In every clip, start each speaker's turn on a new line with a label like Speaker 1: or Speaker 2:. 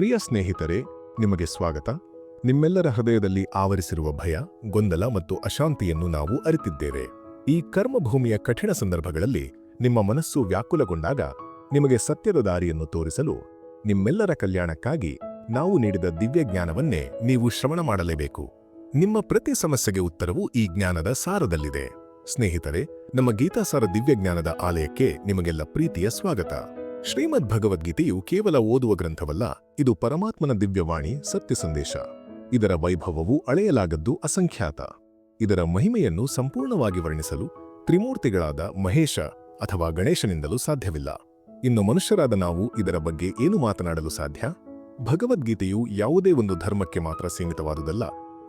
Speaker 1: ಪ್ರಿಯ ಸ್ನೇಹಿತರೆ, ನಿಮಗೆ ಸ್ವಾಗತ. ನಿಮ್ಮೆಲ್ಲರ ಹೃದಯದಲ್ಲಿ ಆವರಿಸಿರುವ ಭಯ, ಗೊಂದಲ ಮತ್ತು ಅಶಾಂತಿಯನ್ನು ನಾವು ಅರಿತಿದ್ದೇವೆ. ಈ ಕರ್ಮಭೂಮಿಯ ಕಠಿಣ ಸಂದರ್ಭಗಳಲ್ಲಿ ನಿಮ್ಮ ಮನಸ್ಸು ವ್ಯಾಕುಲಗೊಂಡಾಗ ನಿಮಗೆ ಸತ್ಯದ ದಾರಿಯನ್ನು ತೋರಿಸಲು ನಿಮ್ಮೆಲ್ಲರ ಕಲ್ಯಾಣಕ್ಕಾಗಿ ನಾವು ನೀಡಿದ ದಿವ್ಯ ಜ್ಞಾನವನ್ನೇ ನೀವು ಶ್ರವಣ ಮಾಡಲೇಬೇಕು. ನಿಮ್ಮ ಪ್ರತಿ ಸಮಸ್ಯೆಗೆ ಉತ್ತರವು ಈ ಜ್ಞಾನದ ಸಾರದಲ್ಲಿದೆ. ಸ್ನೇಹಿತರೆ, ನಮ್ಮ ಗೀತಾಸಾರ ದಿವ್ಯ ಜ್ಞಾನದ ಆಲಯಕ್ಕೆ ನಿಮಗೆಲ್ಲ ಪ್ರೀತಿಯ ಸ್ವಾಗತ. ಶ್ರೀಮದ್ ಭಗವದ್ಗೀತೆಯು ಕೇವಲ ಓದುವ ಗ್ರಂಥವಲ್ಲ, ಇದು ಪರಮಾತ್ಮನ ದಿವ್ಯವಾಣಿ, ಸತ್ಯ ಸಂದೇಶ. ಇದರ ವೈಭವವು ಅಳೆಯಲಾಗದ್ದು ಅಸಂಖ್ಯಾತ. ಇದರ ಮಹಿಮೆಯನ್ನು ಸಂಪೂರ್ಣವಾಗಿ ವರ್ಣಿಸಲು ತ್ರಿಮೂರ್ತಿಗಳಾದ ಮಹೇಶ ಅಥವಾ ಗಣೇಶನಿಂದಲೂ ಸಾಧ್ಯವಿಲ್ಲ. ಇನ್ನು ಮನುಷ್ಯರಾದ ನಾವು ಇದರ ಬಗ್ಗೆ ಏನು ಮಾತನಾಡಲು ಸಾಧ್ಯ? ಭಗವದ್ಗೀತೆಯು ಯಾವುದೇ ಒಂದು ಧರ್ಮಕ್ಕೆ ಮಾತ್ರ ಸೀಮಿತವಾದುದಲ್ಲ,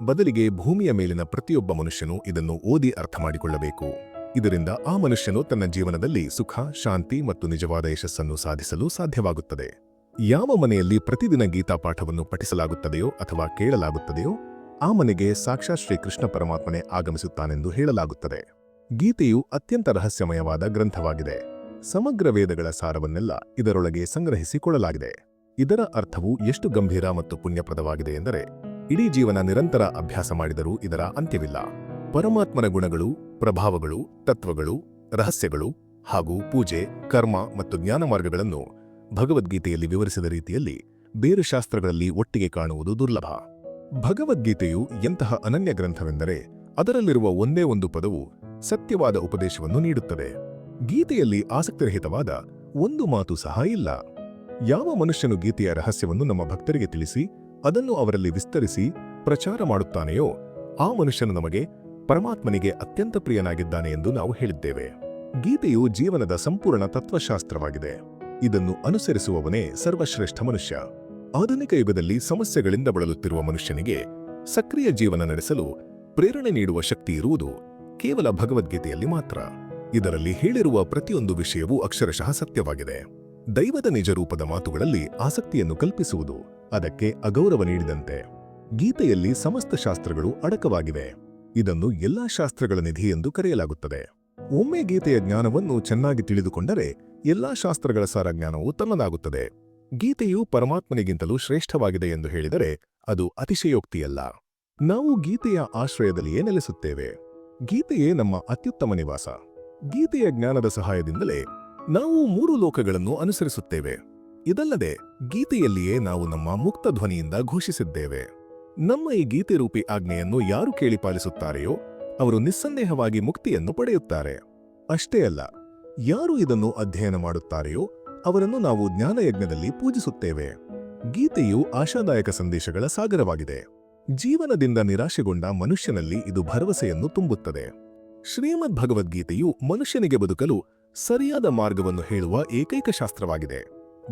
Speaker 1: ಬದಲಿಗೆ ಭೂಮಿಯ ಮೇಲಿನ ಪ್ರತಿಯೊಬ್ಬ ಮನುಷ್ಯನು ಇದನ್ನು ಓದಿ ಅರ್ಥ ಮಾಡಿಕೊಳ್ಳಬೇಕು. ಇದರಿಂದ ಆ ಮನುಷ್ಯನು ತನ್ನ ಜೀವನದಲ್ಲಿ ಸುಖ, ಶಾಂತಿ ಮತ್ತು ನಿಜವಾದ ಯಶಸ್ಸನ್ನು ಸಾಧಿಸಲು ಸಾಧ್ಯವಾಗುತ್ತದೆ. ಯಾವ ಮನೆಯಲ್ಲಿ ಪ್ರತಿದಿನ ಗೀತಾ ಪಾಠವನ್ನು ಪಠಿಸಲಾಗುತ್ತದೆಯೋ ಅಥವಾ ಕೇಳಲಾಗುತ್ತದೆಯೋ, ಆ ಮನೆಗೆ ಸಾಕ್ಷಾತ್ ಶ್ರೀಕೃಷ್ಣ ಪರಮಾತ್ಮನೇ ಆಗಮಿಸುತ್ತಾನೆಂದು ಹೇಳಲಾಗುತ್ತದೆ. ಗೀತೆಯು ಅತ್ಯಂತ ರಹಸ್ಯಮಯವಾದ ಗ್ರಂಥವಾಗಿದೆ. ಸಮಗ್ರ ವೇದಗಳ ಸಾರವನ್ನೆಲ್ಲ ಇದರೊಳಗೆ ಸಂಗ್ರಹಿಸಿಕೊಳ್ಳಲಾಗಿದೆ. ಇದರ ಅರ್ಥವು ಎಷ್ಟು ಗಂಭೀರ ಮತ್ತು ಪುಣ್ಯಪ್ರದವಾಗಿದೆ ಎಂದರೆ, ಇಡೀ ಜೀವನ ನಿರಂತರ ಅಭ್ಯಾಸ ಮಾಡಿದರೂ ಇದರ ಅಂತ್ಯವಿಲ್ಲ. ಪರಮಾತ್ಮನ ಗುಣಗಳು ಪ್ರಭಾವಗಳು, ತತ್ವಗಳು, ರಹಸ್ಯಗಳು ಹಾಗೂ ಪೂಜೆ, ಕರ್ಮ ಮತ್ತು ಜ್ಞಾನ ಮಾರ್ಗಗಳನ್ನು ಭಗವದ್ಗೀತೆಯಲ್ಲಿ ವಿವರಿಸಿದ ರೀತಿಯಲ್ಲಿ ಬೇರೆ ಶಾಸ್ತ್ರಗಳಲ್ಲಿ ಒಟ್ಟಿಗೆ ಕಾಣುವುದು ದುರ್ಲಭ. ಭಗವದ್ಗೀತೆಯು ಎಂತಹ ಅನನ್ಯ ಗ್ರಂಥವೆಂದರೆ ಅದರಲ್ಲಿರುವ ಒಂದೇ ಒಂದು ಪದವು ಸತ್ಯವಾದ ಉಪದೇಶವನ್ನು ನೀಡುತ್ತದೆ. ಗೀತೆಯಲ್ಲಿ ಆಸಕ್ತಿರಹಿತವಾದ ಒಂದು ಮಾತು ಸಹ ಇಲ್ಲ. ಯಾವ ಮನುಷ್ಯನು ಗೀತೆಯ ರಹಸ್ಯವನ್ನು ನಮ್ಮ ಭಕ್ತರಿಗೆ ತಿಳಿಸಿ ಅದನ್ನು ಅವರಲ್ಲಿ ವಿಸ್ತರಿಸಿ ಪ್ರಚಾರ ಮಾಡುತ್ತಾನೆಯೋ ಆ ಮನುಷ್ಯನು ನಮಗೆ ಪರಮಾತ್ಮನಿಗೆ ಅತ್ಯಂತ ಪ್ರಿಯನಾಗಿದ್ದಾನೆ ಎಂದು ನಾವು ಹೇಳಿದ್ದೇವೆ. ಗೀತೆಯು ಜೀವನದ ಸಂಪೂರ್ಣ ತತ್ವಶಾಸ್ತ್ರವಾಗಿದೆ. ಇದನ್ನು ಅನುಸರಿಸುವವನೇ ಸರ್ವಶ್ರೇಷ್ಠ ಮನುಷ್ಯ. ಆಧುನಿಕ ಯುಗದಲ್ಲಿ ಸಮಸ್ಯೆಗಳಿಂದ ಬಳಲುತ್ತಿರುವ ಮನುಷ್ಯನಿಗೆ ಸಕ್ರಿಯ ಜೀವನ ನಡೆಸಲು ಪ್ರೇರಣೆ ನೀಡುವ ಶಕ್ತಿ ಇರುವುದು ಕೇವಲ ಭಗವದ್ಗೀತೆಯಲ್ಲಿ ಮಾತ್ರ. ಇದರಲ್ಲಿ ಹೇಳಿರುವ ಪ್ರತಿಯೊಂದು ವಿಷಯವೂ ಅಕ್ಷರಶಃ ಸತ್ಯವಾಗಿದೆ. ದೈವದ ನಿಜರೂಪದ ಮಾತುಗಳಲ್ಲಿ ಆಸಕ್ತಿಯನ್ನು ಕಲ್ಪಿಸುವುದು ಅದಕ್ಕೆ ಅಗೌರವ ನೀಡಿದಂತೆ. ಗೀತೆಯಲ್ಲಿ ಸಮಸ್ತ ಶಾಸ್ತ್ರಗಳು ಅಡಕವಾಗಿವೆ. ಇದನ್ನು ಎಲ್ಲಾ ಶಾಸ್ತ್ರಗಳ ನಿಧಿ ಎಂದು ಕರೆಯಲಾಗುತ್ತದೆ. ಒಮ್ಮೆ ಗೀತೆಯ ಜ್ಞಾನವನ್ನು ಚೆನ್ನಾಗಿ ತಿಳಿದುಕೊಂಡರೆ ಎಲ್ಲಾ ಶಾಸ್ತ್ರಗಳ ಸಾರ ಜ್ಞಾನವು ತನ್ನದಾಗುತ್ತದೆ. ಗೀತೆಯು ಪರಮಾತ್ಮನಿಗಿಂತಲೂ ಶ್ರೇಷ್ಠವಾಗಿದೆ ಎಂದು ಹೇಳಿದರೆ ಅದು ಅತಿಶಯೋಕ್ತಿಯಲ್ಲ. ನಾವು ಗೀತೆಯ ಆಶ್ರಯದಲ್ಲಿಯೇ ನೆಲೆಸುತ್ತೇವೆ. ಗೀತೆಯೇ ನಮ್ಮ ಅತ್ಯುತ್ತಮ ನಿವಾಸ. ಗೀತೆಯ ಜ್ಞಾನದ ಸಹಾಯದಿಂದಲೇ ನಾವು ಮೂರು ಲೋಕಗಳನ್ನು ಅನುಸರಿಸುತ್ತೇವೆ. ಇದಲ್ಲದೆ ಗೀತೆಯಲ್ಲಿಯೇ ನಾವು ನಮ್ಮ ಮುಕ್ತ ಧ್ವನಿಯಿಂದ ಘೋಷಿಸಿದ್ದೇವೆ. ನಮ್ಮ ಈ ಗೀತೆ ರೂಪಿ ಆಜ್ಞೆಯನ್ನು ಯಾರು ಕೇಳಿ ಪಾಲಿಸುತ್ತಾರೆಯೋ ಅವರು ನಿಸ್ಸಂದೇಹವಾಗಿ ಮುಕ್ತಿಯನ್ನು ಪಡೆಯುತ್ತಾರೆ. ಅಷ್ಟೇ ಅಲ್ಲ, ಯಾರು ಇದನ್ನು ಅಧ್ಯಯನ ಮಾಡುತ್ತಾರೆಯೋ ಅವರನ್ನು ನಾವು ಜ್ಞಾನಯಜ್ಞದಲ್ಲಿ ಪೂಜಿಸುತ್ತೇವೆ. ಗೀತೆಯು ಆಶಾದಾಯಕ ಸಂದೇಶಗಳ ಸಾಗರವಾಗಿದೆ. ಜೀವನದಿಂದ ನಿರಾಶೆಗೊಂಡ ಮನುಷ್ಯನಲ್ಲಿ ಇದು ಭರವಸೆಯನ್ನು ತುಂಬುತ್ತದೆ. ಶ್ರೀಮದ್ ಭಗವದ್ಗೀತೆಯು ಮನುಷ್ಯನಿಗೆ ಬದುಕಲು ಸರಿಯಾದ ಮಾರ್ಗವನ್ನು ಹೇಳುವ ಏಕೈಕ ಶಾಸ್ತ್ರವಾಗಿದೆ.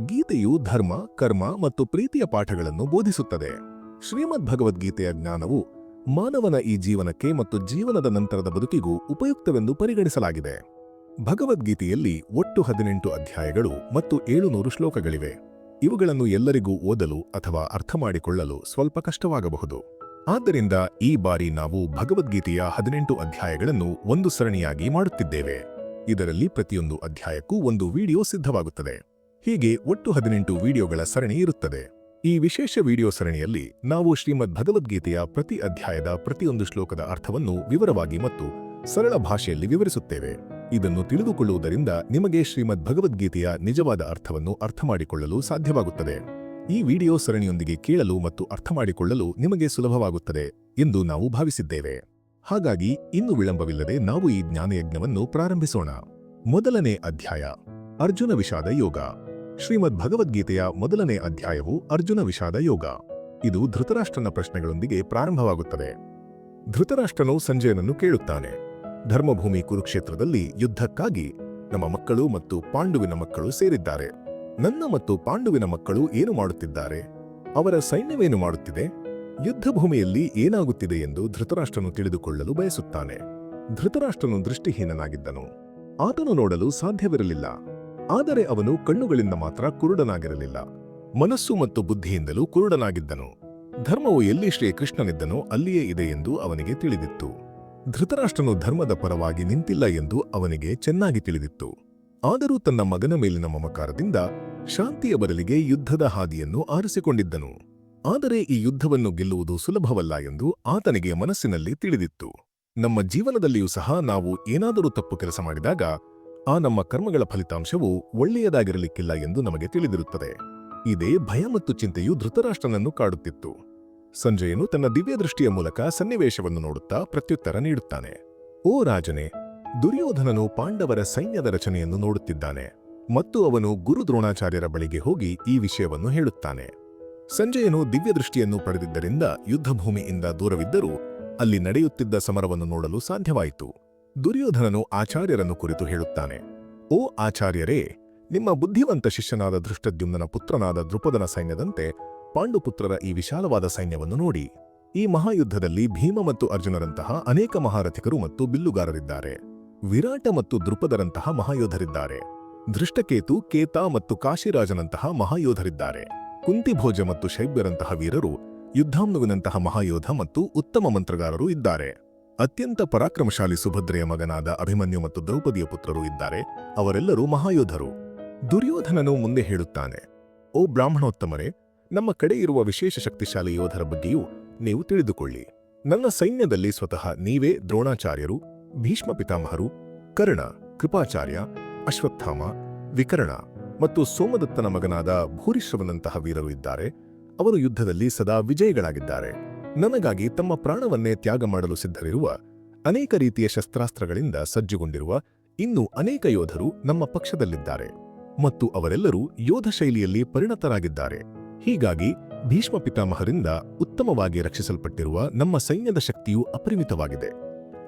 Speaker 1: ಗೀತೆಯು ಧರ್ಮ, ಕರ್ಮ ಮತ್ತು ಪ್ರೀತಿಯ ಪಾಠಗಳನ್ನು ಬೋಧಿಸುತ್ತದೆ. ಶ್ರೀಮದ್ ಭಗವದ್ಗೀತೆಯ ಜ್ಞಾನವು ಮಾನವನ ಈ ಜೀವನಕ್ಕೆ ಮತ್ತು ಜೀವನದ ನಂತರದ ಬದುಕಿಗೂ ಉಪಯುಕ್ತವೆಂದು ಪರಿಗಣಿಸಲಾಗಿದೆ. ಭಗವದ್ಗೀತೆಯಲ್ಲಿ ಒಟ್ಟು ಹದಿನೆಂಟು ಅಧ್ಯಾಯಗಳು ಮತ್ತು ಏಳುನೂರು ಶ್ಲೋಕಗಳಿವೆ. ಇವುಗಳನ್ನು ಎಲ್ಲರಿಗೂ ಓದಲು ಅಥವಾ ಅರ್ಥ ಮಾಡಿಕೊಳ್ಳಲು ಸ್ವಲ್ಪ ಕಷ್ಟವಾಗಬಹುದು. ಆದ್ದರಿಂದ ಈ ಬಾರಿ ನಾವು ಭಗವದ್ಗೀತೆಯ ಹದಿನೆಂಟು ಅಧ್ಯಾಯಗಳನ್ನು ಒಂದು ಸರಣಿಯಾಗಿ ಮಾಡುತ್ತಿದ್ದೇವೆ. ಇದರಲ್ಲಿ ಪ್ರತಿಯೊಂದು ಅಧ್ಯಾಯಕ್ಕೂ ಒಂದು ವಿಡಿಯೋ ಸಿದ್ಧವಾಗುತ್ತದೆ. ಹೀಗೆ ಒಟ್ಟು ಹದಿನೆಂಟು ವಿಡಿಯೋಗಳ ಸರಣಿ ಇರುತ್ತದೆ. ಈ ವಿಶೇಷ ವಿಡಿಯೋ ಸರಣಿಯಲ್ಲಿ ನಾವು ಶ್ರೀಮದ್ ಭಗವದ್ಗೀತೆಯ ಪ್ರತಿ ಅಧ್ಯಾಯದ ಪ್ರತಿಯೊಂದು ಶ್ಲೋಕದ ಅರ್ಥವನ್ನು ವಿವರವಾಗಿ ಮತ್ತು ಸರಳ ಭಾಷೆಯಲ್ಲಿ ವಿವರಿಸುತ್ತೇವೆ. ಇದನ್ನು ತಿಳಿದುಕೊಳ್ಳುವುದರಿಂದ ನಿಮಗೆ ಶ್ರೀಮದ್ ಭಗವದ್ಗೀತೆಯ ನಿಜವಾದ ಅರ್ಥವನ್ನು ಅರ್ಥಮಾಡಿಕೊಳ್ಳಲು ಸಾಧ್ಯವಾಗುತ್ತದೆ. ಈ ವಿಡಿಯೋ ಸರಣಿಯೊಂದಿಗೆ ಕೇಳಲು ಮತ್ತು ಅರ್ಥಮಾಡಿಕೊಳ್ಳಲು ನಿಮಗೆ ಸುಲಭವಾಗುತ್ತದೆ ಎಂದು ನಾವು ಭಾವಿಸಿದ್ದೇವೆ. ಹಾಗಾಗಿ ಇನ್ನು ವಿಳಂಬವಿಲ್ಲದೆ ನಾವು ಈ ಜ್ಞಾನಯಜ್ಞವನ್ನು ಪ್ರಾರಂಭಿಸೋಣ. ಮೊದಲನೇ ಅಧ್ಯಾಯ. ಅರ್ಜುನ ವಿಷಾದ ಯೋಗ. ಶ್ರೀಮದ್ ಭಗವದ್ಗೀತೆಯ ಮೊದಲನೇ ಅಧ್ಯಾಯವು ಅರ್ಜುನ ವಿಷಾದ ಯೋಗ. ಇದು ಧೃತರಾಷ್ಟ್ರನ ಪ್ರಶ್ನೆಗಳೊಂದಿಗೆ ಪ್ರಾರಂಭವಾಗುತ್ತದೆ. ಧೃತರಾಷ್ಟ್ರನು ಸಂಜಯನನ್ನು ಕೇಳುತ್ತಾನೆ. ಧರ್ಮಭೂಮಿ ಕುರುಕ್ಷೇತ್ರದಲ್ಲಿ ಯುದ್ಧಕ್ಕಾಗಿ ನಮ್ಮ ಮಕ್ಕಳು ಮತ್ತು ಪಾಂಡುವಿನ ಮಕ್ಕಳು ಸೇರಿದ್ದಾರೆ. ನನ್ನ ಮತ್ತು ಪಾಂಡುವಿನ ಮಕ್ಕಳು ಏನು ಮಾಡುತ್ತಿದ್ದಾರೆ? ಅವರ ಸೈನ್ಯವೇನು ಮಾಡುತ್ತಿದೆ? ಯುದ್ಧಭೂಮಿಯಲ್ಲಿ ಏನಾಗುತ್ತಿದೆ ಎಂದು ಧೃತರಾಷ್ಟ್ರನು ತಿಳಿದುಕೊಳ್ಳಲು ಬಯಸುತ್ತಾನೆ. ಧೃತರಾಷ್ಟ್ರನು ದೃಷ್ಟಿಹೀನನಾಗಿದ್ದನು. ಆತನು ನೋಡಲು ಸಾಧ್ಯವಿರಲಿಲ್ಲ. ಆದರೆ ಅವನು ಕಣ್ಣುಗಳಿಂದ ಮಾತ್ರ ಕುರುಡನಾಗಿರಲಿಲ್ಲ. ಮನಸ್ಸು ಮತ್ತು ಬುದ್ಧಿಯಿಂದಲೂ ಕುರುಡನಾಗಿದ್ದನು. ಧರ್ಮವು ಎಲ್ಲಿ ಶ್ರೀಕೃಷ್ಣನಿದ್ದನೋ ಅಲ್ಲಿಯೇ ಇದೆ ಎಂದು ಅವನಿಗೆ ತಿಳಿದಿತ್ತು. ಧೃತರಾಷ್ಟ್ರನು ಧರ್ಮದ ಪರವಾಗಿ ನಿಂತಿಲ್ಲ ಎಂದು ಅವನಿಗೆ ಚೆನ್ನಾಗಿ ತಿಳಿದಿತ್ತು. ಆದರೂ ತನ್ನ ಮಗನ ಮೇಲಿನ ಮಮಕಾರದಿಂದ ಶಾಂತಿಯ ಬದಲಿಗೆ ಯುದ್ಧದ ಹಾದಿಯನ್ನು ಆರಿಸಿಕೊಂಡಿದ್ದನು. ಆದರೆ ಈ ಯುದ್ಧವನ್ನು ಗೆಲ್ಲುವುದು ಸುಲಭವಲ್ಲ ಎಂದು ಆತನಿಗೆ ಮನಸ್ಸಿನಲ್ಲಿ ತಿಳಿದಿತ್ತು. ನಮ್ಮ ಜೀವನದಲ್ಲಿಯೂ ಸಹ ನಾವು ಏನಾದರೂ ತಪ್ಪು ಕೆಲಸ ಮಾಡಿದಾಗ ಆ ನಮ್ಮ ಕರ್ಮಗಳ ಫಲಿತಾಂಶವು ಒಳ್ಳೆಯದಾಗಿರಲಿಕ್ಕಿಲ್ಲ ಎಂದು ನಮಗೆ ತಿಳಿದಿರುತ್ತದೆ. ಇದೇ ಭಯ ಮತ್ತು ಚಿಂತೆಯು ಧೃತರಾಷ್ಟ್ರನನ್ನು ಕಾಡುತ್ತಿತ್ತು. ಸಂಜಯನು ತನ್ನ ದಿವ್ಯ ದೃಷ್ಟಿಯ ಮೂಲಕ ಸನ್ನಿವೇಶವನ್ನು ನೋಡುತ್ತಾ ಪ್ರತ್ಯುತ್ತರ ನೀಡುತ್ತಾನೆ. ಓ ರಾಜನೇ, ದುರ್ಯೋಧನನು ಪಾಂಡವರ ಸೈನ್ಯದ ರಚನೆಯನ್ನು ನೋಡುತ್ತಿದ್ದಾನೆ ಮತ್ತು ಅವನು ಗುರು ದ್ರೋಣಾಚಾರ್ಯರ ಬಳಿಗೆ ಹೋಗಿ ಈ ವಿಷಯವನ್ನು ಹೇಳುತ್ತಾನೆ. ಸಂಜಯನು ದಿವ್ಯ ದೃಷ್ಟಿಯನ್ನು ಪಡೆದಿದ್ದರಿಂದ ಯುದ್ಧಭೂಮಿಯಿಂದ ದೂರವಿದ್ದರೂ ಅಲ್ಲಿ ನಡೆಯುತ್ತಿದ್ದ ಸಮರವನ್ನು ನೋಡಲು ಸಾಧ್ಯವಾಯಿತು. ದುರ್ಯೋಧನನು ಆಚಾರ್ಯರನ್ನು ಕುರಿತು ಹೇಳುತ್ತಾನೆ, ಓ ಆಚಾರ್ಯರೇ, ನಿಮ್ಮ ಬುದ್ಧಿವಂತ ಶಿಷ್ಯನಾದ ದೃಷ್ಟದ್ಯುಮ್ನ ಪುತ್ರನಾದ ದೃಪದನ ಸೈನ್ಯದಂತೆ ಪಾಂಡುಪುತ್ರರ ಈ ವಿಶಾಲವಾದ ಸೈನ್ಯವನ್ನು ನೋಡಿ. ಈ ಮಹಾಯುದ್ಧದಲ್ಲಿ ಭೀಮ ಮತ್ತು ಅರ್ಜುನರಂತಹ ಅನೇಕ ಮಹಾರಥಿಕರು ಮತ್ತು ಬಿಲ್ಲುಗಾರರಿದ್ದಾರೆ. ವಿರಾಟ ಮತ್ತು ದೃಪದರಂತಹ ಮಹಾಯೋಧರಿದ್ದಾರೆ. ದೃಷ್ಟಕೇತು ಕೇತ ಮತ್ತು ಕಾಶಿರಾಜನಂತಹ ಮಹಾಯೋಧರಿದ್ದಾರೆ. ಕುಂತಿಭೋಜ ಮತ್ತು ಶೈಬ್ಯರಂತಹ ವೀರರು ಯುದ್ಧಾಮ್ನುವಿನಂತಹ ಮಹಾಯೋಧ ಮತ್ತು ಉತ್ತಮ ಮಂತ್ರಗಾರರು ಇದ್ದಾರೆ. ಅತ್ಯಂತ ಪರಾಕ್ರಮಶಾಲಿ ಸುಭದ್ರೆಯ ಮಗನಾದ ಅಭಿಮನ್ಯು ಮತ್ತು ದ್ರೌಪದಿಯ ಪುತ್ರರು ಇದ್ದಾರೆ. ಅವರೆಲ್ಲರೂ ಮಹಾಯೋಧರು. ದುರ್ಯೋಧನನು ಮುಂದೆ ಹೇಳುತ್ತಾನೆ, ಓ ಬ್ರಾಹ್ಮಣೋತ್ತಮರೇ, ನಮ್ಮ ಕಡೆ ಇರುವ ವಿಶೇಷ ಶಕ್ತಿಶಾಲಿ ಯೋಧರ ಬಗ್ಗೆಯೂ ನೀವು ತಿಳಿದುಕೊಳ್ಳಿ. ನನ್ನ ಸೈನ್ಯದಲ್ಲಿ ಸ್ವತಃ ನೀವೇ ದ್ರೋಣಾಚಾರ್ಯರು, ಭೀಷ್ಮ ಪಿತಾಮಹರು, ಕರ್ಣ, ಕೃಪಾಚಾರ್ಯ, ಅಶ್ವತ್ಥಾಮ, ವಿಕರ್ಣ ಮತ್ತು ಸೋಮದತ್ತನ ಮಗನಾದ ಭೂರಿಶ್ರವನಂತಹ ವೀರರು ಇದ್ದಾರೆ. ಅವರು ಯುದ್ಧದಲ್ಲಿ ಸದಾ ವಿಜಯಿಗಳಾಗಿದ್ದಾರೆ. ನನಗಾಗಿ ತಮ್ಮ ಪ್ರಾಣವನ್ನೇ ತ್ಯಾಗ ಮಾಡಲು ಸಿದ್ಧರಿರುವ ಅನೇಕ ರೀತಿಯ ಶಸ್ತ್ರಾಸ್ತ್ರಗಳಿಂದ ಸಜ್ಜುಗೊಂಡಿರುವ ಇನ್ನೂ ಅನೇಕ ಯೋಧರು ನಮ್ಮ ಪಕ್ಷದಲ್ಲಿದ್ದಾರೆ ಮತ್ತು ಅವರೆಲ್ಲರೂ ಯೋಧ ಶೈಲಿಯಲ್ಲಿ ಪರಿಣತರಾಗಿದ್ದಾರೆ. ಹೀಗಾಗಿ ಭೀಷ್ಮ ಪಿತಾಮಹರಿಂದ ಉತ್ತಮವಾಗಿ ರಕ್ಷಿಸಲ್ಪಟ್ಟಿರುವ ನಮ್ಮ ಸೈನ್ಯದ ಶಕ್ತಿಯು ಅಪರಿಮಿತವಾಗಿದೆ.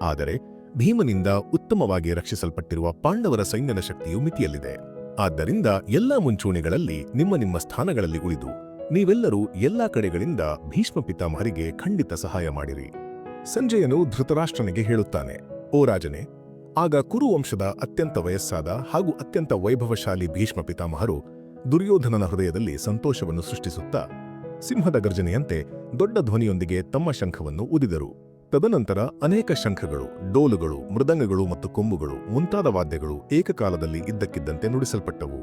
Speaker 1: ಆದರೆ ಭೀಮನಿಂದ ಉತ್ತಮವಾಗಿ ರಕ್ಷಿಸಲ್ಪಟ್ಟಿರುವ ಪಾಂಡವರ ಸೈನ್ಯದ ಶಕ್ತಿಯು ಮಿತಿಯಲ್ಲಿದೆ. ಆದ್ದರಿಂದ ಎಲ್ಲಾ ಮುಂಚೂಣಿಗಳಲ್ಲಿ ನಿಮ್ಮ ನಿಮ್ಮ ಸ್ಥಾನಗಳಲ್ಲಿ ಉಳಿದು ನೀವೆಲ್ಲರೂ ಎಲ್ಲಾ ಕಡೆಗಳಿಂದ ಭೀಷ್ಮ ಪಿತಾಮಹರಿಗೆ ಖಂಡಿತ ಸಹಾಯ ಮಾಡಿರಿ. ಸಂಜಯನು ಧೃತರಾಷ್ಟ್ರನಿಗೆ ಹೇಳುತ್ತಾನೆ, ಓ ರಾಜನೇ, ಆಗ ಕುರುವಂಶದ ಅತ್ಯಂತ ವಯಸ್ಸಾದ ಹಾಗೂ ಅತ್ಯಂತ ವೈಭವಶಾಲಿ ಭೀಷ್ಮ ಪಿತಾಮಹರು ದುರ್ಯೋಧನನ ಹೃದಯದಲ್ಲಿ ಸಂತೋಷವನ್ನು ಸೃಷ್ಟಿಸುತ್ತಾ ಸಿಂಹದ ಗರ್ಜನೆಯಂತೆ ದೊಡ್ಡ ಧ್ವನಿಯೊಂದಿಗೆ ತಮ್ಮ ಶಂಖವನ್ನು ಉದಿದರು. ತದನಂತರ ಅನೇಕ ಶಂಖಗಳು, ಡೋಲುಗಳು, ಮೃದಂಗಗಳು ಮತ್ತು ಕೊಂಬುಗಳು ಮುಂತಾದ ವಾದ್ಯಗಳು ಏಕಕಾಲದಲ್ಲಿ ಇದ್ದಕ್ಕಿದ್ದಂತೆ ನುಡಿಸಲ್ಪಟ್ಟವು.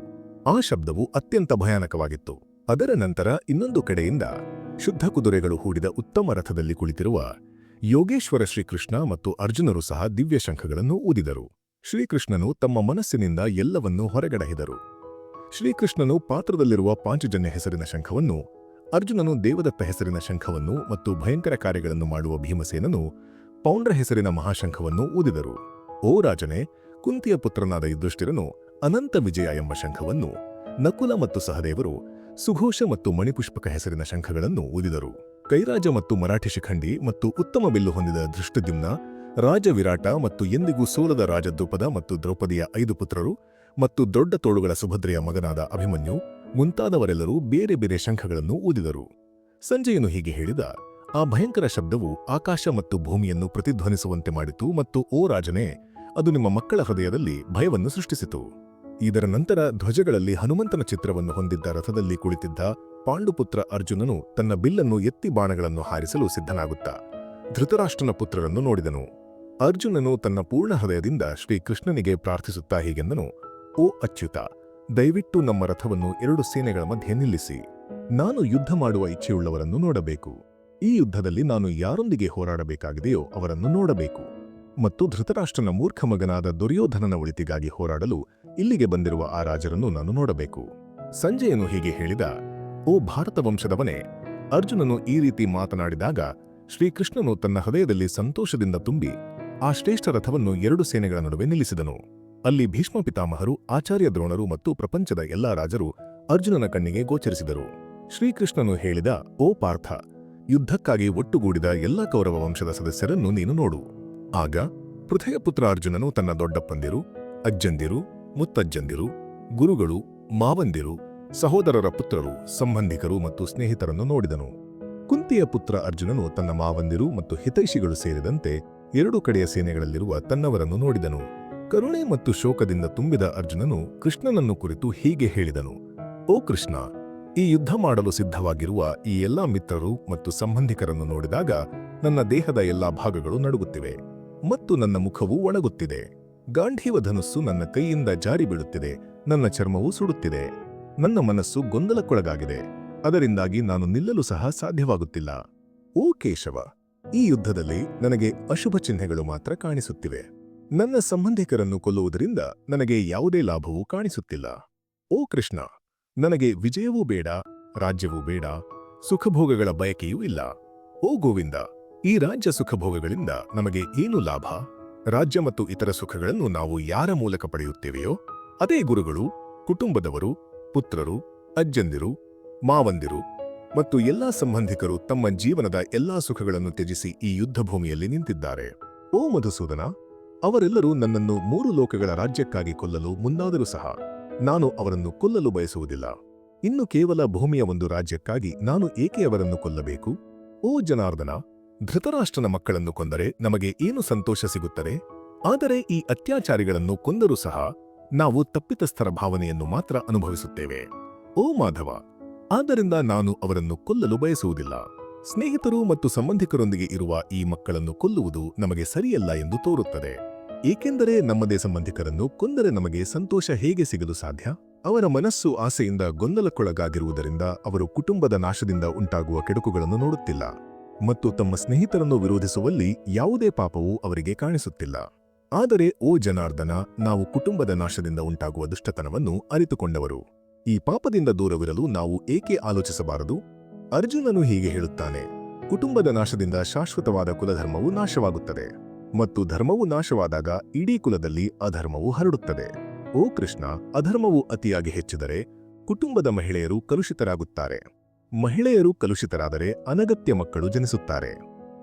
Speaker 1: ಆ ಶಬ್ದವು ಅತ್ಯಂತ ಭಯಾನಕವಾಗಿತ್ತು. ಅದರ ನಂತರ ಇನ್ನೊಂದು ಕಡೆಯಿಂದ ಶುದ್ಧ ಕುದುರೆಗಳು ಹೂಡಿದ ಉತ್ತಮ ರಥದಲ್ಲಿ ಕುಳಿತಿರುವ ಯೋಗೇಶ್ವರ ಶ್ರೀಕೃಷ್ಣ ಮತ್ತು ಅರ್ಜುನರು ಸಹ ದಿವ್ಯ ಶಂಖಗಳನ್ನು ಊದಿದರು. ಶ್ರೀಕೃಷ್ಣನು ತಮ್ಮ ಮನಸ್ಸಿನಿಂದ ಎಲ್ಲವನ್ನೂ ಹೊರಗಡಹಿದರು. ಶ್ರೀಕೃಷ್ಣನು ಪಾತ್ರದಲ್ಲಿರುವ ಪಾಂಚಜನ್ಯ ಹೆಸರಿನ ಶಂಖವನ್ನು, ಅರ್ಜುನನು ದೇವದತ್ತ ಹೆಸರಿನ ಶಂಖವನ್ನು ಮತ್ತು ಭಯಂಕರ ಕಾರ್ಯಗಳನ್ನು ಮಾಡುವ ಭೀಮಸೇನನು ಪೌಂಡ್ರ ಹೆಸರಿನ ಮಹಾಶಂಖವನ್ನು ಊದಿದರು. ಓ ರಾಜನೇ, ಕುಂತಿಯ ಪುತ್ರನಾದ ಯುಧಿಷ್ಠಿರನು ಅನಂತ ವಿಜಯ ಎಂಬ ಶಂಖವನ್ನು ನಕುಲ ಮತ್ತು ಸಹದೇವರು ಸುಘೋಷ ಮತ್ತು ಮಣಿಪುಷ್ಪಕ ಹೆಸರಿನ ಶಂಖಗಳನ್ನು ಊದಿದರು. ಕೈರಾಜ ಮತ್ತು ಮರಾಠಿ ಶಿಖಂಡಿ ಮತ್ತು ಉತ್ತಮ ಬಿಲ್ಲು ಹೊಂದಿದ ದೃಷ್ಟದ್ಯುಮ್ನ ರಾಜ ವಿರಾಟ ಮತ್ತು ಎಂದಿಗೂ ಸೋಲದ ರಾಜ ದ್ರುಪದ ಮತ್ತು ದ್ರೌಪದಿಯ ಐದು ಪುತ್ರರು ಮತ್ತು ದೊಡ್ಡ ತೋಳುಗಳ ಸುಭದ್ರೆಯ ಮಗನಾದ ಅಭಿಮನ್ಯು, ಮುಂತಾದವರೆಲ್ಲರೂ ಬೇರೆ ಬೇರೆ ಶಂಖಗಳನ್ನು ಊದಿದರು. ಸಂಜಯನು ಹೀಗೆ ಹೇಳಿದ, ಆ ಭಯಂಕರ ಶಬ್ದವು ಆಕಾಶ ಮತ್ತು ಭೂಮಿಯನ್ನು ಪ್ರತಿಧ್ವನಿಸುವಂತೆ ಮಾಡಿತು ಮತ್ತು ಓ ರಾಜನೇ, ಅದು ನಿಮ್ಮ ಮಕ್ಕಳ ಹೃದಯದಲ್ಲಿ ಭಯವನ್ನು ಸೃಷ್ಟಿಸಿತು. ಇದರ ನಂತರ ಧ್ವಜಗಳಲ್ಲಿ ಹನುಮಂತನ ಚಿತ್ರವನ್ನು ಹೊಂದಿದ್ದ ರಥದಲ್ಲಿ ಕುಳಿತಿದ್ದ ಪಾಂಡುಪುತ್ರ ಅರ್ಜುನನು ತನ್ನ ಬಿಲ್ಲನ್ನು ಎತ್ತಿ ಬಾಣಗಳನ್ನು ಹಾರಿಸಲು ಸಿದ್ಧನಾಗುತ್ತ ಧೃತರಾಷ್ಟ್ರನ ಪುತ್ರರನ್ನು ನೋಡಿದನು. ಅರ್ಜುನನು ತನ್ನ ಪೂರ್ಣ ಹೃದಯದಿಂದ ಶ್ರೀಕೃಷ್ಣನಿಗೆ ಪ್ರಾರ್ಥಿಸುತ್ತಾ ಹೀಗೆಂದನು, ಓ ಅಚ್ಯುತ, ದಯವಿಟ್ಟು ನಮ್ಮ ರಥವನ್ನು ಎರಡು ಸೇನೆಗಳ ಮಧ್ಯೆ ನಿಲ್ಲಿಸಿ. ನಾನು ಯುದ್ಧ ಮಾಡುವ ಇಚ್ಛೆಯುಳ್ಳವರನ್ನು ನೋಡಬೇಕು. ಈ ಯುದ್ಧದಲ್ಲಿ ನಾನು ಯಾರೊಂದಿಗೆ ಹೋರಾಡಬೇಕಾಗಿದೆಯೋ ಅವರನ್ನು ನೋಡಬೇಕು. ಮತ್ತು ಧೃತರಾಷ್ಟ್ರನ ಮೂರ್ಖ ಮಗನಾದ ದುರ್ಯೋಧನನ ಒಳಿತಿಗಾಗಿ ಹೋರಾಡಲು ಇಲ್ಲಿಗೆ ಬಂದಿರುವ ಆ ರಾಜರನ್ನು ನಾನು ನೋಡಬೇಕು. ಸಂಜಯನು ಹೀಗೆ ಹೇಳಿದ, ಓ ಭಾರತ ವಂಶದವನೇ, ಅರ್ಜುನನು ಈ ರೀತಿ ಮಾತನಾಡಿದಾಗ ಶ್ರೀಕೃಷ್ಣನು ತನ್ನ ಹೃದಯದಲ್ಲಿ ಸಂತೋಷದಿಂದ ತುಂಬಿ ಆ ಶ್ರೇಷ್ಠ ರಥವನ್ನು ಎರಡು ಸೇನೆಗಳ ನಡುವೆ ನಿಲ್ಲಿಸಿದನು. ಅಲ್ಲಿ ಭೀಷ್ಮ ಪಿತಾಮಹರು, ಆಚಾರ್ಯ ದ್ರೋಣರು ಮತ್ತು ಪ್ರಪಂಚದ ಎಲ್ಲಾ ರಾಜರು ಅರ್ಜುನನ ಕಣ್ಣಿಗೆ ಗೋಚರಿಸಿದರು. ಶ್ರೀಕೃಷ್ಣನು ಹೇಳಿದ, ಓ ಪಾರ್ಥ, ಯುದ್ಧಕ್ಕಾಗಿ ಒಟ್ಟುಗೂಡಿದ ಎಲ್ಲಾ ಕೌರವ ವಂಶದ ಸದಸ್ಯರನ್ನು ನೀನು ನೋಡು. ಆಗ ಪೃಥಯಪುತ್ರ ಅರ್ಜುನನು ತನ್ನ ದೊಡ್ಡಪ್ಪಂದಿರು, ಅಜ್ಜಂದಿರು ಮುತ್ತಜ್ಜಂದಿರು, ಗುರುಗಳು, ಮಾವಂದಿರು, ಸಹೋದರರ ಪುತ್ರರು, ಸಂಬಂಧಿಕರು ಮತ್ತು ಸ್ನೇಹಿತರನ್ನು ನೋಡಿದನು. ಕುಂತಿಯ ಪುತ್ರ ಅರ್ಜುನನು ತನ್ನ ಮಾವಂದಿರು ಮತ್ತು ಹಿತೈಷಿಗಳು ಸೇರಿದಂತೆ ಎರಡು ಕಡೆಯ ಸೇನೆಗಳಲ್ಲಿರುವ ತನ್ನವರನ್ನು ನೋಡಿದನು. ಕರುಣೆ ಮತ್ತು ಶೋಕದಿಂದ ತುಂಬಿದ ಅರ್ಜುನನು ಕೃಷ್ಣನನ್ನು ಕುರಿತು ಹೀಗೆ ಹೇಳಿದನು, ಓ ಕೃಷ್ಣ, ಈ ಯುದ್ಧ ಮಾಡಲು ಸಿದ್ಧವಾಗಿರುವ ಈ ಎಲ್ಲಾ ಮಿತ್ರರು ಮತ್ತು ಸಂಬಂಧಿಕರನ್ನು ನೋಡಿದಾಗ ನನ್ನ ದೇಹದ ಎಲ್ಲಾ ಭಾಗಗಳು ನಡುಗುತ್ತಿವೆ ಮತ್ತು ನನ್ನ ಮುಖವು ಒಣಗುತ್ತಿದೆ. ಗಾಂಧೀವ ಧನುಸ್ಸು ನನ್ನ ಕೈಯಿಂದ ಜಾರಿ ಬೀಳುತ್ತಿದೆ. ನನ್ನ ಚರ್ಮವು ಸುಡುತ್ತಿದೆ. ನನ್ನ ಮನಸ್ಸು ಗೊಂದಲಕ್ಕೊಳಗಾಗಿದೆ. ಅದರಿಂದಾಗಿ ನಾನು ನಿಲ್ಲಲು ಸಹ ಸಾಧ್ಯವಾಗುತ್ತಿಲ್ಲ. ಓ ಕೇಶವ, ಈ ಯುದ್ಧದಲ್ಲಿ ನನಗೆ ಅಶುಭ ಚಿಹ್ನೆಗಳು ಮಾತ್ರ ಕಾಣಿಸುತ್ತಿವೆ. ನನ್ನ ಸಂಬಂಧಿಕರನ್ನು ಕೊಲ್ಲುವುದರಿಂದ ನನಗೆ ಯಾವುದೇ ಲಾಭವೂ ಕಾಣಿಸುತ್ತಿಲ್ಲ. ಓ ಕೃಷ್ಣ, ನನಗೆ ವಿಜಯವೂ ಬೇಡ, ರಾಜ್ಯವೂ ಬೇಡ, ಸುಖಭೋಗಗಳ ಬಯಕೆಯೂ ಇಲ್ಲ. ಓ ಗೋವಿಂದ, ಈ ರಾಜ್ಯ ಸುಖಭೋಗಗಳಿಂದ ನಮಗೆ ಏನು ಲಾಭ? ರಾಜ್ಯ ಮತ್ತು ಇತರ ಸುಖಗಳನ್ನು ನಾವು ಯಾರ ಮೂಲಕ ಪಡೆಯುತ್ತೇವೆಯೋ, ಅದೇ ಗುರುಗಳು, ಕುಟುಂಬದವರು, ಪುತ್ರರು, ಅಜ್ಜಂದಿರು, ಮಾವಂದಿರು ಮತ್ತು ಎಲ್ಲಾ ಸಂಬಂಧಿಕರು ತಮ್ಮ ಜೀವನದ ಎಲ್ಲಾ ಸುಖಗಳನ್ನು ತ್ಯಜಿಸಿ ಈ ಯುದ್ಧ ಭೂಮಿಯಲ್ಲಿ ನಿಂತಿದ್ದಾರೆ. ಓ ಮಧುಸೂದನ, ಅವರೆಲ್ಲರೂ ನನ್ನನ್ನು ಮೂರು ಲೋಕಗಳ ರಾಜ್ಯಕ್ಕಾಗಿ ಕೊಲ್ಲಲು ಮುಂದಾದರೂ ಸಹ ನಾನು ಅವರನ್ನು ಕೊಲ್ಲಲು ಬಯಸುವುದಿಲ್ಲ. ಇನ್ನು ಕೇವಲ ಭೂಮಿಯ ಒಂದು ರಾಜ್ಯಕ್ಕಾಗಿ ನಾನು ಏಕೆ ಅವರನ್ನು ಕೊಲ್ಲಬೇಕು? ಓ ಜನಾರ್ದನ ಧೃತರಾಷ್ಟ್ರನ ಮಕ್ಕಳನ್ನು ಕೊಂದರೆ ನಮಗೆ ಏನು ಸಂತೋಷ ಸಿಗುತ್ತದೆ? ಆದರೆ ಈ ಅತ್ಯಾಚಾರಿಗಳನ್ನು ಕೊಂದರೂ ಸಹ ನಾವು ತಪ್ಪಿತಸ್ಥರ ಭಾವನೆಯನ್ನು ಮಾತ್ರ ಅನುಭವಿಸುತ್ತೇವೆ. ಓ ಮಾಧವ, ಆದ್ದರಿಂದ ನಾನು ಅವರನ್ನು ಕೊಲ್ಲಲು ಬಯಸುವುದಿಲ್ಲ. ಸ್ನೇಹಿತರು ಮತ್ತು ಸಂಬಂಧಿಕರೊಂದಿಗೆ ಇರುವ ಈ ಮಕ್ಕಳನ್ನು ಕೊಲ್ಲುವುದು ನಮಗೆ ಸರಿಯಲ್ಲ ಎಂದು ತೋರುತ್ತದೆ. ಏಕೆಂದರೆ ನಮ್ಮದೇ ಸಂಬಂಧಿಕರನ್ನು ಕೊಂದರೆ ನಮಗೆ ಸಂತೋಷ ಹೇಗೆ ಸಿಗಲು ಸಾಧ್ಯ? ಅವರ ಮನಸ್ಸು ಆಸೆಯಿಂದ ಗೊಂದಲಕ್ಕೊಳಗಾಗಿರುವುದರಿಂದ ಅವರು ಕುಟುಂಬದ ನಾಶದಿಂದ ಉಂಟಾಗುವ ಕೆಡುಕುಗಳನ್ನು ನೋಡುತ್ತಿಲ್ಲ. ಮತ್ತು ತಮ್ಮ ಸ್ನೇಹಿತರನ್ನು ವಿರೋಧಿಸುವಲ್ಲಿ ಯಾವುದೇ ಪಾಪವೂ ಅವರಿಗೆ ಕಾಣಿಸುತ್ತಿಲ್ಲ. ಆದರೆ, ಓ ಜನಾರ್ದನ, ನಾವು ಕುಟುಂಬದ ನಾಶದಿಂದ ಉಂಟಾಗುವ ದುಷ್ಟತನವನ್ನು ಅರಿತುಕೊಂಡವರು. ಈ ಪಾಪದಿಂದ ದೂರವಿರಲು ನಾವು ಏಕೆ ಆಲೋಚಿಸಬಾರದು? ಅರ್ಜುನನು ಹೀಗೆ ಹೇಳುತ್ತಾನೆ, ಕುಟುಂಬದ ನಾಶದಿಂದ ಶಾಶ್ವತವಾದ ಕುಲಧರ್ಮವು ನಾಶವಾಗುತ್ತದೆ ಮತ್ತು ಧರ್ಮವು ನಾಶವಾದಾಗ ಇಡೀ ಕುಲದಲ್ಲಿ ಅಧರ್ಮವು ಹರಡುತ್ತದೆ. ಓ ಕೃಷ್ಣ, ಅಧರ್ಮವು ಅತಿಯಾಗಿ ಹೆಚ್ಚಿದರೆ ಕುಟುಂಬದ ಮಹಿಳೆಯರು ಕಲುಷಿತರಾಗುತ್ತಾರೆ. ಮಹಿಳೆಯರು ಕಲುಷಿತರಾದರೆ ಅನಗತ್ಯ ಮಕ್ಕಳು ಜನಿಸುತ್ತಾರೆ.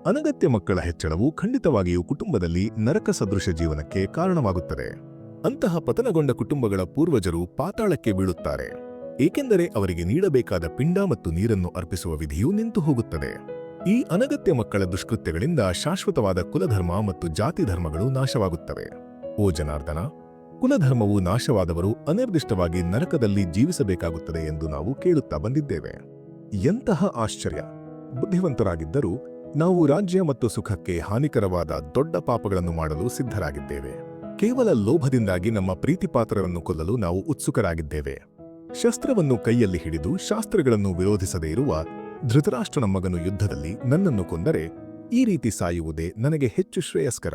Speaker 1: ಅನಗತ್ಯ ಮಕ್ಕಳ ಹೆಚ್ಚಳವು ಖಂಡಿತವಾಗಿಯೂ ಕುಟುಂಬದಲ್ಲಿ ನರಕ ಸದೃಶ ಜೀವನಕ್ಕೆ ಕಾರಣವಾಗುತ್ತದೆ. ಅಂತಹ ಪತನಗೊಂಡ ಕುಟುಂಬಗಳ ಪೂರ್ವಜರು ಪಾತಾಳಕ್ಕೆ ಬೀಳುತ್ತಾರೆ. ಏಕೆಂದರೆ ಅವರಿಗೆ ನೀಡಬೇಕಾದ ಪಿಂಡ ಮತ್ತು ನೀರನ್ನು ಅರ್ಪಿಸುವ ವಿಧಿಯು ನಿಂತು ಹೋಗುತ್ತದೆ. ಈ ಅನಗತ್ಯ ಮಕ್ಕಳ ದುಷ್ಕೃತ್ಯಗಳಿಂದ ಶಾಶ್ವತವಾದ ಕುಲಧರ್ಮ ಮತ್ತು ಜಾತಿ ಧರ್ಮಗಳು ನಾಶವಾಗುತ್ತವೆ. ಓ ಜನಾರ್ದನ, ಕುಲಧರ್ಮವು ನಾಶವಾದವರು ಅನಿರ್ದಿಷ್ಟವಾಗಿ ನರಕದಲ್ಲಿ ಜೀವಿಸಬೇಕಾಗುತ್ತದೆ ಎಂದು ನಾವು ಕೇಳುತ್ತಾ ಬಂದಿದ್ದೇವೆ. ಎಂತಹ ಆಶ್ಚರ್ಯ. ಬುದ್ಧಿವಂತರಾಗಿದ್ದರೂ ನಾವು ರಾಜ್ಯ ಮತ್ತು ಸುಖಕ್ಕೆ ಹಾನಿಕರವಾದ ದೊಡ್ಡ ಪಾಪಗಳನ್ನು ಮಾಡಲು ಸಿದ್ಧರಾಗಿದ್ದೇವೆ. ಕೇವಲ ಲೋಭದಿಂದಾಗಿ ನಮ್ಮ ಪ್ರೀತಿಪಾತ್ರರನ್ನು ಕೊಲ್ಲಲು ನಾವು ಉತ್ಸುಕರಾಗಿದ್ದೇವೆ. ಶಸ್ತ್ರವನ್ನು ಕೈಯಲ್ಲಿ ಹಿಡಿದು ಶಾಸ್ತ್ರಗಳನ್ನು ವಿರೋಧಿಸದೇ ಇರುವ ಧೃತರಾಷ್ಟ್ರನ ಮಗನು ಯುದ್ಧದಲ್ಲಿ ನನ್ನನ್ನು ಕೊಂದರೆ ಈ ರೀತಿ ಸಾಯುವುದೇ ನನಗೆ ಹೆಚ್ಚು ಶ್ರೇಯಸ್ಕರ.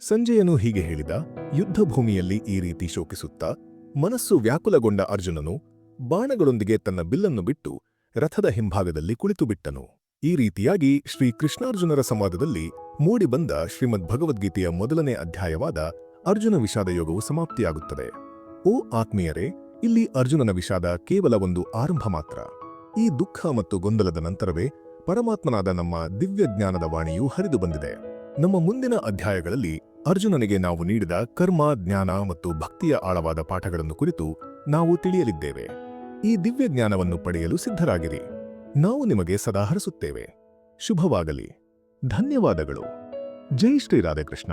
Speaker 1: ಸಂಜಯನು ಹೀಗೆ ಹೇಳಿದ, ಯುದ್ಧಭೂಮಿಯಲ್ಲಿ ಈ ರೀತಿ ಶೋಕಿಸುತ್ತಾ ಮನಸ್ಸು ವ್ಯಾಕುಲಗೊಂಡ ಅರ್ಜುನನು ಬಾಣಗಳೊಂದಿಗೆ ತನ್ನ ಬಿಲ್ಲನ್ನು ಬಿಟ್ಟು ರಥದ ಹಿಂಭಾಗದಲ್ಲಿ ಕುಳಿತುಬಿಟ್ಟನು. ಈ ರೀತಿಯಾಗಿ ಶ್ರೀ ಕೃಷ್ಣಾರ್ಜುನರ ಸಂವಾದದಲ್ಲಿ ಮೂಡಿಬಂದ ಶ್ರೀಮದ್ ಭಗವದ್ಗೀತೆಯ ಮೊದಲನೇ ಅಧ್ಯಾಯವಾದ ಅರ್ಜುನ ವಿಷಾದ ಯೋಗವು ಸಮಾಪ್ತಿಯಾಗುತ್ತದೆ. ಓ ಆತ್ಮೀಯರೇ, ಇಲ್ಲಿ ಅರ್ಜುನನ ವಿಷಾದ ಕೇವಲ ಒಂದು ಆರಂಭ ಮಾತ್ರ. ಈ ದುಃಖ ಮತ್ತು ಗೊಂದಲದ ನಂತರವೇ ಪರಮಾತ್ಮನಾದ ನಮ್ಮ ದಿವ್ಯ ಜ್ಞಾನದ ವಾಣಿಯು ಹರಿದು ಬಂದಿದೆ. ನಮ್ಮ ಮುಂದಿನ ಅಧ್ಯಾಯಗಳಲ್ಲಿ ಅರ್ಜುನನಿಗೆ ನಾವು ನೀಡಿದ ಕರ್ಮ, ಜ್ಞಾನ ಮತ್ತು ಭಕ್ತಿಯ ಆಳವಾದ ಪಾಠಗಳನ್ನು ಕುರಿತು ನಾವು ತಿಳಿಯಲಿದ್ದೇವೆ. ಈ ದಿವ್ಯ ಜ್ಞಾನವನ್ನು ಪಡೆಯಲು ಸಿದ್ಧರಾಗಿರಿ. ನಾವು ನಿಮಗೆ ಸದಾ ಹರಿಸುತ್ತೇವೆ. ಶುಭವಾಗಲಿ. ಧನ್ಯವಾದಗಳು. ಜೈ ಶ್ರೀ ರಾಧೇಕೃಷ್ಣ.